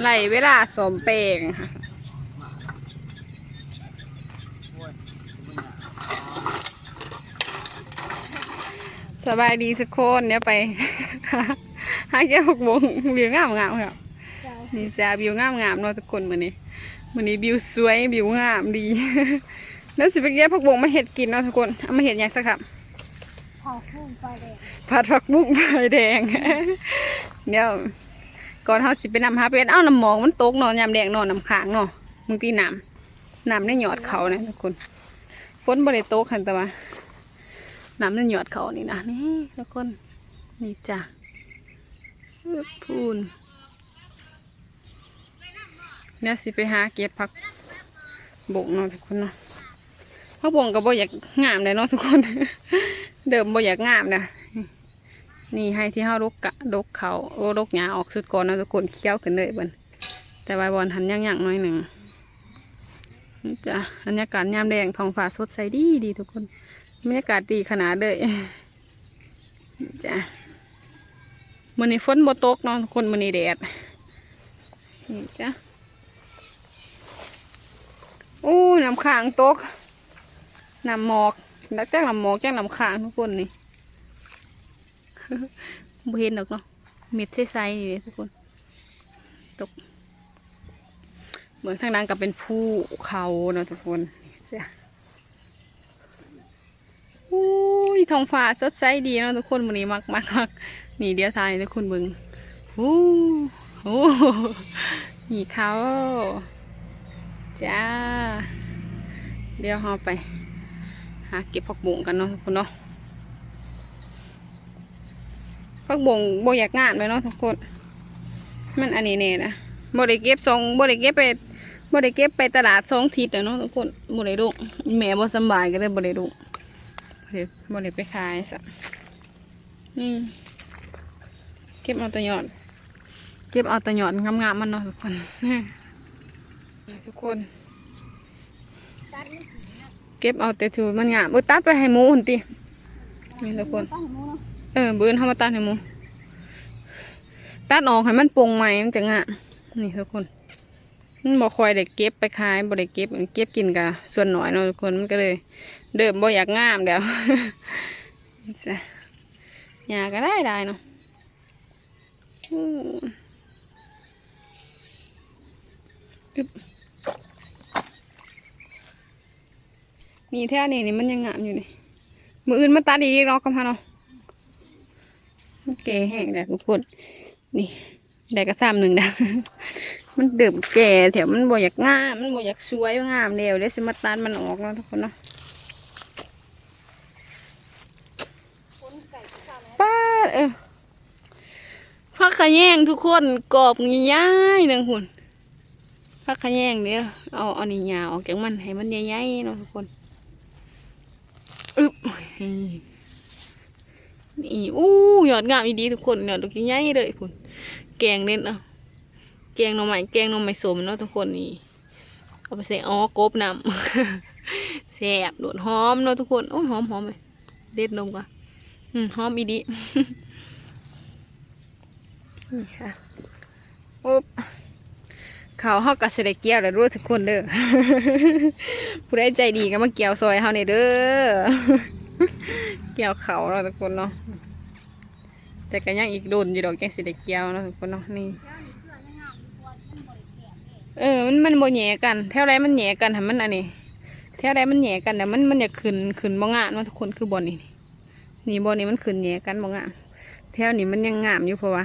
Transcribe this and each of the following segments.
ไหลเวลาสมเปงค่ะสบายดีสักคนเนี่ยไปหาแก้ววงวิวงามงามๆครับนี่จ้าวิวงามงามๆเนาะทุกคนมื้อนี้มื้อนี้วิวสวยวิวงามดีแล้วสิไปแก้พักวงมาเห็ดกินเนาะทุกคนเอามาเห็ดหยังสักครับเผาพุ่งไฟแดงผัดผักบุ้งไฟแดงเดี๋ยว ก่อนเขาสิไปนำหาเป็ดเอ้าน้ำหมองมันตกเนอนยามแดงเนอนน้ำค้างเนาะมึงตีน้ำน้ำในหยอดเขาเนะทุกคนฝนบริโตกคันแต่ว่าน้ำในหยอดเขานี่นะนี่ทุกคนนี่จ้ะพูนเนี่ยสิไปหาเก็บผักบุ้งเนาะทุกคนเนาะผักบุ้งก็บ่อยากงามเลยเนาะทุกคน เดิมบ่อยากงามนะ นี่ให้ที่เฮารกกะดกเขาโอ้ดกหญ้าออกสุดก่อนนะทุกคนเคี้ยวขึ้นเลยบนแต่ว่าบอลหันย่างๆหน่อยหนึ่งนี่จ้ะบรรยากาศยามแดงท้องฟ้าสดใสดีดีทุกคนบรรยากาศดีขนาดเลยนี่จ้ะมื้อนี้ฝนบ่ตกเนาะทุกคนมื้อนี้แดดนี่จ้ะโอ้น้ำค้างตกน้ำหมอกแล้วจ้างน้ำหมอกจ้างน้ำค้างทุกคนนี่ บ่เห็นดอกเนาะเม็ดใสๆนี่เด้ทุกคน ตก เหมือนทางนั้นก็เป็นภูเขาเนาะทุกคนเสียอุ้ยท้องฟ้าสดใสดีเนาะทุกคนวันนี้มากมากมากนี่เดียวทายทุกคนเบึงอู้โอ้นี่เขาจ้า เดี๋ยวเราไป หาเก็บผักบุ้งกันเนาะทุกคนเนาะ พักบงโบอยากงานเลยเนาะทุกคน มันอันนี้เน่นะโบได้เก็บสองโบได้เก็บไปโบได้เก็บไปตลาดสองทิศเนาะทุกคนโบได้ดูแม่บ่สบายก็เลยบได้ดูเดี๋ยวโบได้ไปขายสักนี่เก็บเอาตะยอด เก็บเอาตะยอดงามๆมันเนาะทุกคนทุกคน เก็บเอาแต่ถือมันงามเออตัดไปให้หมูหุ่นตินี่ทุกคน เออเบือนเข้ามาตัดให้มูตัดออกให้มันโปร่งใหม่มันจะงะนี่ทุกคนมันบ่คอยได้เก็บไปขายบ่ได้เก็บเก็บกินกับส่วนหน่อยเนาะทุกคนมันก็เลย เดิมบ่อยากงามเดี๋ยวจะหญ้าก็ได้ได้เนาะอือนี่แท่นี่นี่มันยังงามอยู่นี่มืออื่นมาตัดอีกเนาะกำพันเนาะ ก่แห้งแล้วทุกคนนี่ได้กระซ้ำหนึ่งนะมันเดิมแก่แถวมันบ่อยากงาม มันบ่อยากสวยงามเดียวเดี๋ยวสมาตัดมันออกแล้วทุกคนเนาะป้าวแม่ป้าเออพักขะแยงทุกคนกรอบง่ายหนึ่งหุ่นพักขะแยงเดี๋ยวเอาเอานี่ยาออกจากมันให้มันใหญ่ๆเนาะทุกคนอึบ นี่อู้ยอดงามอีดีทุกคนยอดลูกใหญ่เลยคุณแกงเน้นเอาแกงหน่อไม้แกงหน่อไม้สมเนาะทุกคนนี่เอาไปใส่อ๋อกบน้ำแซ่บโดดหอมเนาะทุกคนโอ้ยหอมหอมเลยเด็ดนมก่อนอืมหอมอีดีนี่ค่ะปุ๊บเขาวเฮากับเสด็จเกี่ยวแล้วรู้ทุกคนเด้อผู้ใดใจดีก็มาเกี่ยวซอยเฮานี่เด้อ กี่ยวเขาเราทุกคนเนาะแต่ก็ยังอีกโดนอยู่ดอกแกงสิได้เกี่ยวเนาะทุกคนเนาะนี่เอมันบริแกะเลยเอมันมันบ่แหย่กันแถวใดมันแหย่กันให้มันอันนี้แถวใดมันแหย่กันแต่มันมันอยากขึ้นขึ้นบ่งามเนาะทุกคนคือบ่อนี่นี่บ่อนี่มันขึ้นแหย่กันบ่งามแถวนี้มันยังงามอยู่เพราะว่า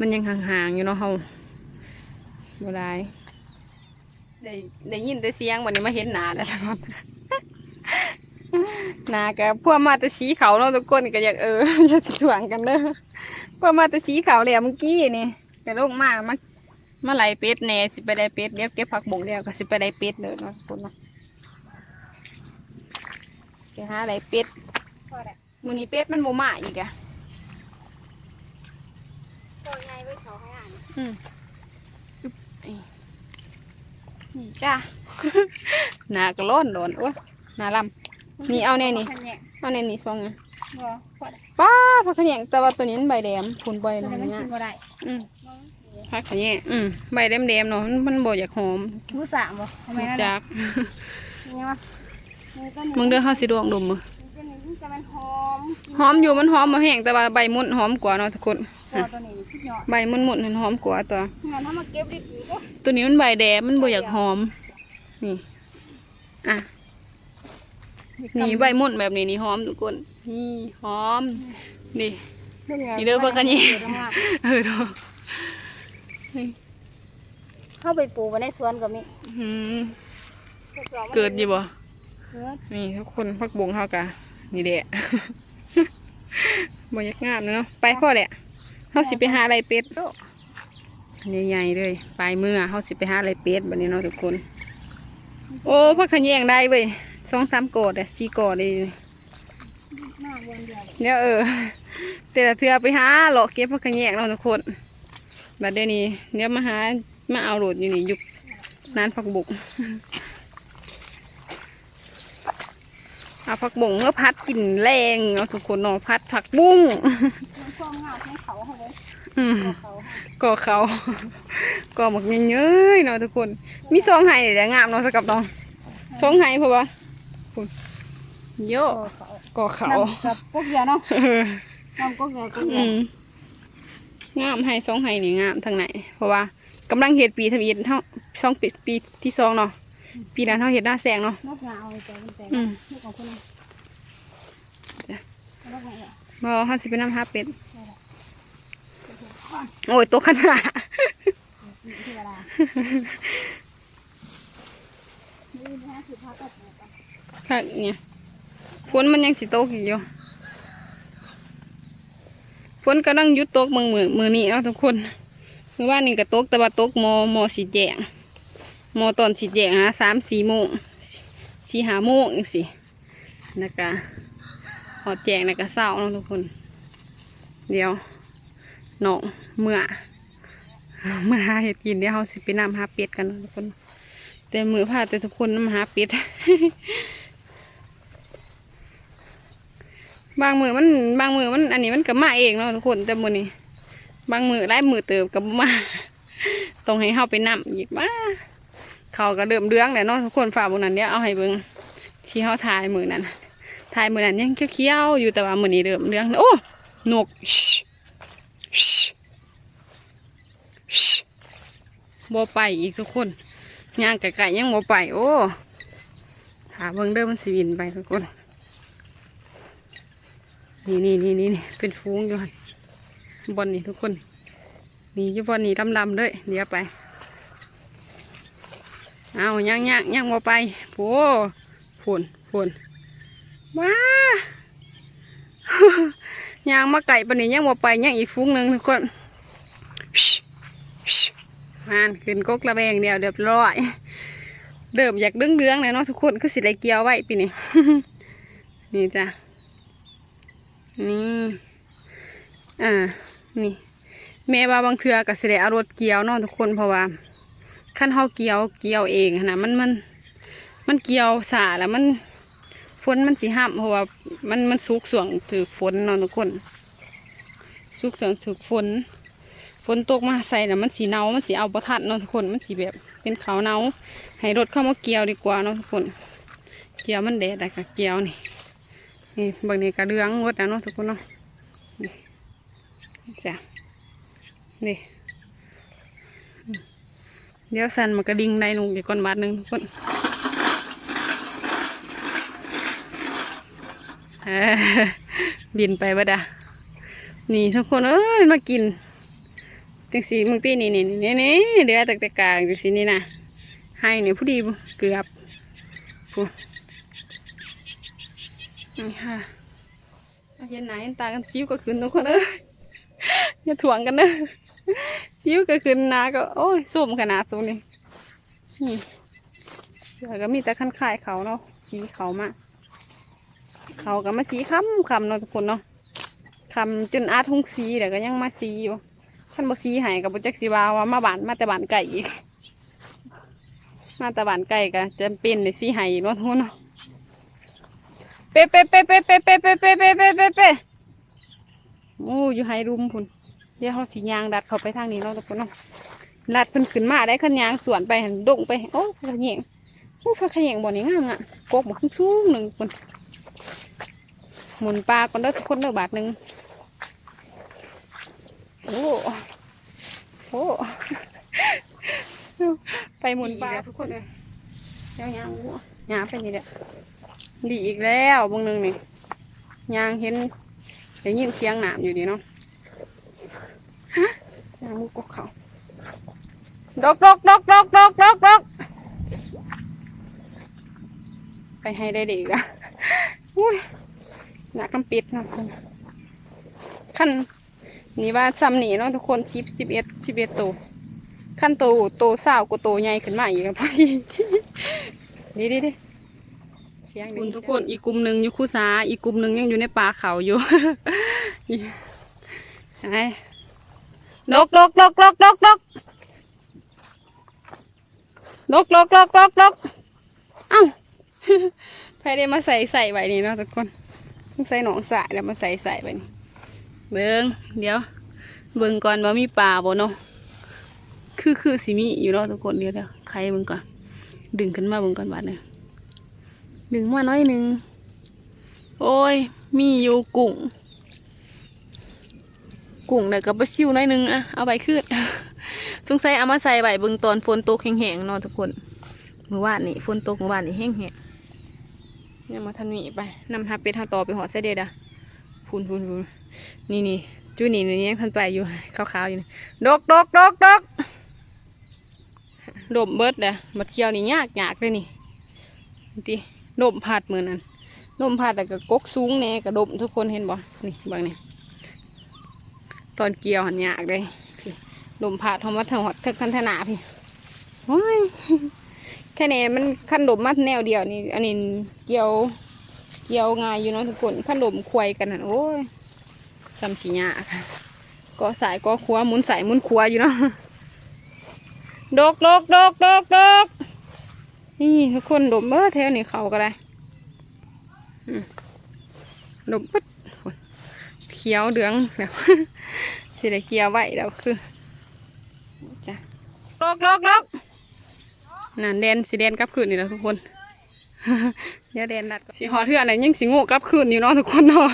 มันยังห่างๆอยู่เนาะเฮาบ่ได้ได้ได้ยินแต่เสียงวันนี้มาเห็นหน้าแล้วทุกคน น้าก็พวกมาแต่สีเขาเนาะทุกคนก็อยากเอออยากสิถ่วงกันเด้อพวกมาแต่สีเขาแล้วเมื่อกี้นี่ก็ลงมามามาไล่เป็ดแหน่สิไปได้เป็ดเดี๋ยวเก็บผักบุ้งเดียวก็สิไปได้เป็ดเลยเนาะทุกคนเนาะไปหาได้เป็ดพอได้มื้อนี้เป็ดมันบ่มาอีกอะตัวใหญ่ไว้เขาให้อ่านอืมอึ๊บนี่นี่จ้าหน้าก็ร้อนโดนโอ้ยหน้าลำ นี่เอาแน่นี่แค่เนี้ยเอาแน่นี่ซองไงบ่พอได้ป้าผักขะแยงแต่ว่าตัวนี้มันใบแดงผุนใบตัวอะไรนี้มันเงี้ยกินบ่ได้อืมบ่มันเสียพักขะแยงอืมใบแดมๆเนาะมันมันบ่อยากหอมมือสามบ่ทำไมนั่นจักนี่วะนี่ก็นี่มึงเด้อเฮาสิดวงดมมือจะนี่มันจะมันหอมหอมอยู่มันหอมมาแห้งแต่ว่าใบมุนหอมกว่าเนาะทุกคนตัวตัวนี้สุดยอดใบมุนมุนๆหอมกว่าตัวงานถ้ามาเก็บได้ดีก็ตัวนี้มันใบแดงมันบ่อยากหอม นี่ อะ นี่ใบมุนแบบนี้นี่หอมทุกคนนี่หอม นี่ นี่เด้อพวกกันนี่เออดอกเข้าไปปลูกไว้ในสวนก็มีอืมเกิดอยู่บ่เกิดนี่ทุกคนพักบงเฮากะนี่แหละบ่อยากงามเนาะไปพ่อแหละเฮาสิไปหาอะไรเป็ดใหญ่ๆเลยปลายมือเฮาสิไปหาอะไรเป็ดบัดนี้เนาะทุกคน โอ้พักขะแยงได้เว้ย สองสามกอดอะสี่กอดเลยหน้าวันเดียวเลยเดี๋ยวเออ แต่ละเทือไปหาเลาะเก็บพักขะแยงเนาะทุกคนบัดเดี๋ยวนี้เดี๋ยวมาหามาเอาโหลดอยู่นี่ยุกนานผักบุกเอาผักบุ้งเมื่อพัดกลิ่นแรงเนาะทุกคนเนาะพัดผักบุ้งมันช่วงงาให้เขาเขาเลยอืมเขาก่อเขาก่อหมกเยอะๆเนาะทุกคน มีซองไห้เดี๋ยวงามเนาะสกับน้องซองไห้เพราะว่า คุณโยเขาก่อเขาน้ำกับพวกเดียวเนาะเออน้ำก็เดียวก็เดีอืยวมงามให้ซองไห้นี่งามทางไหน เพราะว่ากำลังเห็ดปีทะเบียนเท่าสองปีปีที่สองเนาะปีนั้นเท่าเห็ดหน้าแสงเนาะนกงาเอาใจมันแตกอืมนกของคุณนะนกงาเนี่ยบ่ห้าสิบเป็นน้ำห้าเป็ดโอ้ยตัวขนาดที่เวลานี่นะคือพักกับปลูกกัน ค่ะเนี่ยฝนมันยังสิตกอีกอยู่ฝนกำลังยุดตกมือมือมือนี้เนาทุกคนเมื่อวานนี้ก็ตกแต่ว่าตกมอมอสีแจงมอตอนสีแจงฮะสามสี่โมงสี่หาโมงอีกสินะคะหอแจงนะก็เศร้าเนาะทุกคน เดี๋ยวหนองเมื่อเมื่อหาเห็ดกินเดี๋ยวเราสิไปนำหาเป็ดกันทุกคน แต่มือพาแต่ทุกคนนำหาป็ดบางมือมันบางมือมัน อันนี้มันก็มาเองเนาะทุกคนแต่มือนี้บางมือไล่มือเติบกับมาต้องให้เฮาไปนำอีกมาเขาก็เดิมเดืองแหละเนาะทุกคนฝ่าบุญนั้นเดี๋ยวเอาให้เบิ่งที่เฮาถ่ายมือนั้นถ่ายมือนั้นยังเขี้ยวๆอยู่แต่ว่ามือนี้เดิมเดืองโอ้นกบ่ไปอีกทุกคน ย่างไก่ๆยังบ่ไป โอ้ถาเบิ่งเด้อมันสิบินไปทุกคน นี่นี่นี่นี่เป็นฟูงอยู่หั่นบอนนี่ทุกคน นี่ยู่บอนนี่ลำลำเลยเดี๋ยวไปเอาย่างย่างย่างมไปโอ้ฝนฝนว้าย่างมาไก่ปนนี้ย่างมไปย่างอีกฟูงหนึ่งทุกคน มานขึ้นกกระแบงเดียวเรียบร้อย เดิมอยากเดืองเดืองเลยเนาะทุกคนก็สิได้เกียวไว้ปีนี้นี่จ้ะนี่อ่านี่แม่ว่าบางเทือก็สิได้เอารถเกียวเนาะทุกคนเพราะว่าขั้นเฮาเกียวเกียวเองนะมันมันมันเกียวสาแล้วมันฝนมันสิห้ามเพราะว่ามันมันสุกส่วงถือฝนเนาะทุกคนสุกส่วงถือฝน ฝนตกมาใส่แล้วมันสีเนามันสีเอาประทัดเนาะทุกคนมันสีแบบเป็นขาวเนาให้รถเข้ามาเกี่ยวดีกว่าเนาะทุกคน เกี่ยวมันแดดแต่ก็เกี่ยวนี่นี่บางนี้กระเดืองหมดแล้วเนาะทุกคนเนาะนี่จ้ะนี่เดี๋ยวสันมากระดิ่งได้หนุ่งเดี๋ยวก่อนบาทหนึ่งทุกคนบินไปบ่ดะนี่ทุกคนเอ้ยมากิน จังสีมึงตีนี่นี่นี่นี่เดือดแต่กลางจังสีนี่นะให้เนี่ยผู้ดีเกือบผู้นี่ค่ะเอาเย็นไหนตากันซิ้วก็ขึ้นทุกคนเอ้ยอย่าถ่วงกันเนอะซิ้วก็ขึ้นนาก็ โอ้ยสุ่มขนาดสูงนี่นี่เสือก็มีแต่ขั้นข่ายเขาเนาะชี้เขามาเขาก็มาชี้คำคำเนาะทุกคนเนาะคำจนอาทุ่งสีแต่ก็ยังมาชี้อยู่ ท่านบ่ชี้ใหายกับบุจักสีวาว่ามาบานมาแต่บานไก่อีก มาแต่บานไก่ก็จะเป็นในสีหายเนาะทุกนเนาะเป๊ะเป๊ะเป๊ะเป๊ะเป๊ะเป๊ะเป๊ะเป๊ะเป๊ะเป๊ะเป๊ะเป๊ะโอ้อยู่ไฮรุมพุ่นเดี๋ยวเขาสียางดัดเขาไปทางนี้เนาะทุกคนเนาะลัดเพิ่นขึ้นมาได้ขันยางสวนไปหันดงไปโอ้พักขะเหยงโอ้พักขะเหยงบ่อนี้งามอะกกบ่ขึ้นสูงหนึ่งคนหมุนปลาก่อนเด้อทุกคนเด้อบาทหนึ่ง โอ้โหไปหมุนปลาทุกคนเลยยาวยางวัวยางไปนี่แหละดีอีกแล้วบางนึงนี่ยางเห็นได้ยินเสียงหนามอยู่ดีเนาะฮะยางมุกเขาดกดกดกดกดกดกดกไปให้ได้ดีละอุ้ยหนักกำปิดเนาะขั้น นี่ว่าซ้ำหนีเนาะทุกคนชิปสิบเอ็ดสิบเอ็ดตัวขั้นโตโตสาวก็โตใหญ่ขึ้นมาอีกแล้วพอดีดีดีดีเสียงคุณทุกคนอีกกลุ่มหนึ่งอยู่คู่สาอีกกลุ่มหนึ่งยังอยู่ในป่าเขาอยู่ใช่ดกดกดกดกดกดกลกลกลกลกลกเอ้าใครได้มาใส่ใส่ไว้นี่เนาะทุกคนต้องใส่หนองสายแล้วมาใส่ใส่ไว้นี่ เบิ้งเดี๋ยว เบิ้งก่อนว่ามีปลาบ่เนาะคือคือสิมีอยู่เนาะทุกคนเดี๋ยวเดี๋ยวใครเบิ้งก่อนดึงขึ้นมาเบิ้งก่อนบาดหนึ่งดึงมาน้อยหนึ่งโอ้ย มีอยู่กุ้งกุ้งเดี๋ยวก็ไปซิวน้อยหนึ่งอะเอาไปคืดสงสัยเอามาใส่ใบเบิ่งตอนฝนตกแห้งๆเนาะทุกคนเมื่อวานนี่ฝนตกเมื่อวานนี่แห้งๆเนี่ยมาทันมีไปนำหาเป็ดหาต่อไปหอเสด็จอะพูนพูนพูน นี่นี่จูนี่นี่ยังทันไปอยู่ขาวๆอยู่นี่ดกดกดกดกดมเบิดเด้อบัดเคียวนี่ยากยากเลยนี่ดิดมผัดเหมือนนั้นดมผัดแต่ก็กกสูงแน่กระดมทุกคนเห็นบ่นี่บางเนี่ยตอนเกี่ยวหันยากเลยลมพัดทอมาถอดทึกคันธนาพี่โอ้ยแค่นี้มันขั้นดมมัดแนวเดียวนี่อันนี้เกี่ยวเกี่ยวง่ายอยู่เนาะทุกคนขั้นดมควยกันน่ะโอ้ย ซ้ำสีหยาค่ะก็สายก็ครัวหมุนสายหมุนครัวอยู่เนาะดกดกดกดกดกนี่ทุกคนดมเบอร์แถวนี้เขาก็ได้ดมปึ๊ดโอ้ยเขียวเหลืองเดี๋ยวสิได้เขียวไหวแล้วคือจ้ะลกลกลกนั่นแดนสีแดนกลับคืนนี่นะทุกคนเดี๋ยวแดนนัดสีหอเถื่อนไหนยังสีโง่กลับคืนอยู่เนาะทุกคนเนาะ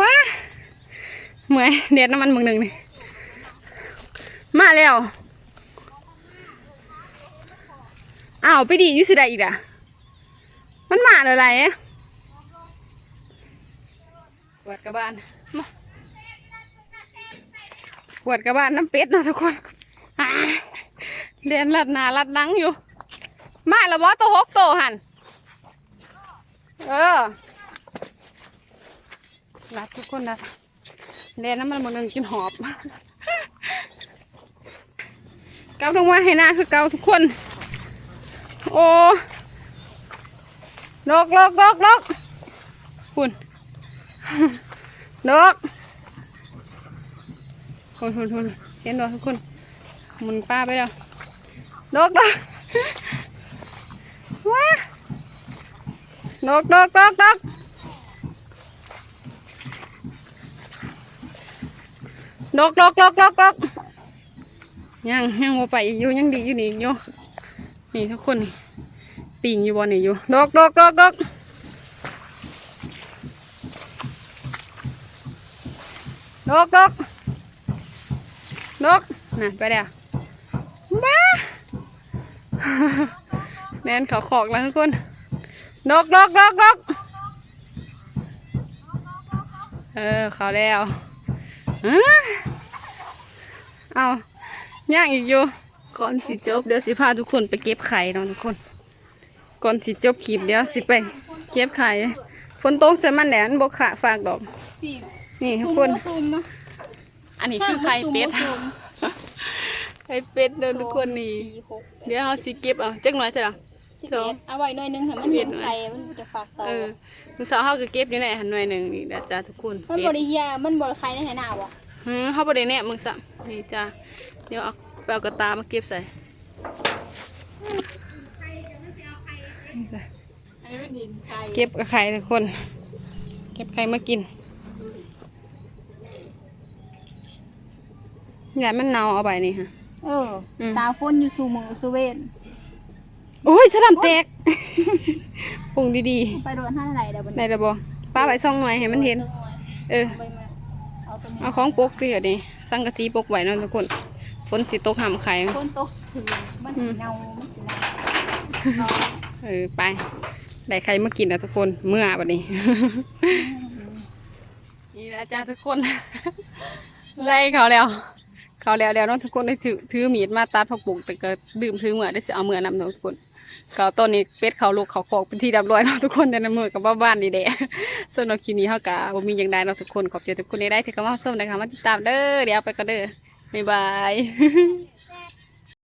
ว้า เมื่อยแดนน้ำมันมึงหนึ่งนี่มาแล้วอ้าวไปดีอยู่สิได้อีกอะมันมาอะไรอะปวดกระบาลมาปวดกระบาลน้ำเป็ดเนาะทุกคนอ่าเรียนลัดหนาลัดหลังอยู่ มาแล้วบอตัวหกโตวหันเออรัดทุกคนนะ เรียนน้ำมันมันนึงกินหอบเกาลงมาให้หน้าคือเกาทุกคน โอ้ดกดกดกดกคุณดกคุณคุณคุณเห็นดอกทุกคนมุนป้าไปแล้วนกนกว้านกนกนกนก นกนกนกนกนกยังยังโมไปอีกอยู่ยังดีอยู่นี่อีกอยู่นี่ทุกคนนี่ปิงอยู่บนนี่อยู่นกนกนกนกนกนกนกน่ะไปแล้วบ้าแนนเขาขอกแล้วทุกคนนกนกนกนกเออเขาแล้ว เอาย่างอีกอยู่ก่อนสิจบเดี๋ยวสิพาทุกคนไปเก็บไข่เนาะทุกคน ก่อนสิจบคลิปเดี๋ยวสิไป เก็บไข่ฝนตกใส่มันแดดมันบกขาฝากดอกสี่นี่ทุกซุ่มคนบ่ซุ่มเนาะอันนี้คือไข่เป็ดซุ่มไข่เป็ดเดินทุกคนนี่สี่หกเดี๋ยวเราสิเก็บเอาจักหน่อยใช่หรอสิบเอ็ดเอาไว้หน่อยหนึงให้มันเห็นไข่มันจะฝากต่อ เออมึงสาวเขาก็เก็บอยู่ในหันหน่วยหนึ่งนี่เดี๋ยวจ้าทุกคนมันบริยามันบริใครในไหนหน้าวะหืมเขาบริเนี่ยมึงสะนี่จ้าเดี๋ยวเอาไปเอากระตามาเก็บใส่อันนี้เป็นดินไข่เก็บกับไข่ทุกคน เก็บไข่มากินอย่ามันเน่าเอาไปนี่ฮะเเอออม ตาฝนอยู่สู่มือสุเวนโอ้ยฉลามแตก ปรุงดีไปโดนท่าไหนเดี๋ยวบันๆ ได้ระบอป้าไปซ่องหน่อยให้มันเห็น เออเอาไปมาเอาตัวนี้เอาของปกเดี๋ยวนี้สังกะสีปกไว้เนาะทุกคน ฝนสิตกห้ามไข่ฝนตกถึงมันสีเงามันสีเงาเออไป ได้ใครมากินนะทุกคน เมื่อบัดนี้ นี่นะจ้าทุกคนได้เขาแล้ว เขาแล้วแล้วเนาะทุกคนได้ถือถือมีดมาตัดผักบุกแต่ก็ดื่มถือเมื่อได้สิเอาเมื่อนำเนาะทุกคน เขาตอนนี้เป็ดเขาลูกเขาโคกเป็นที่ดับร้อยเนาะทุกคนในน้ำมือกับบ้านนี่แหละส่วนเราคลิปนี้เขากะบ่มีอย่างใดเนาะทุกคนขอบใจทุกคนได้ที่เข้ามาชมนะคะมาติดตามเด้อเดี๋ยวไปกันเด้อบ๊ายบาย